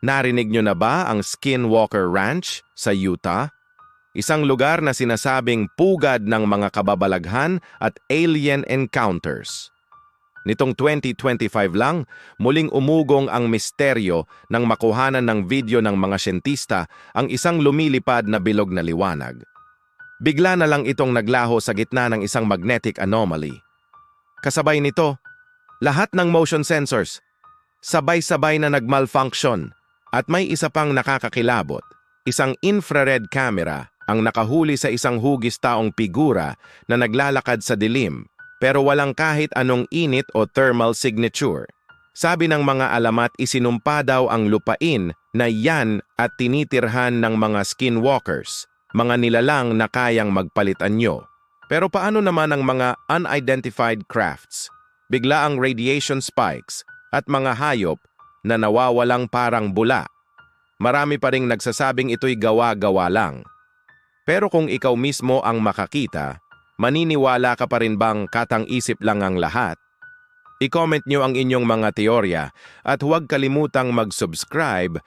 Narinig nyo na ba ang Skinwalker Ranch sa Utah? Isang lugar na sinasabing pugad ng mga kababalaghan at alien encounters. Nitong 2025 lang, muling umugong ang misteryo ng makuhanan ng video ng mga syentista ang isang lumilipad na bilog na liwanag. Bigla na lang itong naglaho sa gitna ng isang magnetic anomaly. Kasabay nito, lahat ng motion sensors, sabay-sabay na nagmalfunction at may isa pang nakakakilabot, isang infrared camera ang nakahuli sa isang hugis taong figura na naglalakad sa dilim pero walang kahit anong init o thermal signature. Sabi ng mga alamat isinumpa daw ang lupain na yan at tinitirhan ng mga skinwalkers, mga nilalang na kayang magpalit anyo. Pero paano naman ang mga unidentified crafts? Bigla ang radiation spikes at mga hayop na nawawalang parang bula. Marami pa ring nagsasabing ito'y gawa-gawa lang. Pero kung ikaw mismo ang makakita, maniniwala ka pa rin bang katang-isip lang ang lahat? I-comment nyo ang inyong mga teorya at huwag kalimutang mag-subscribe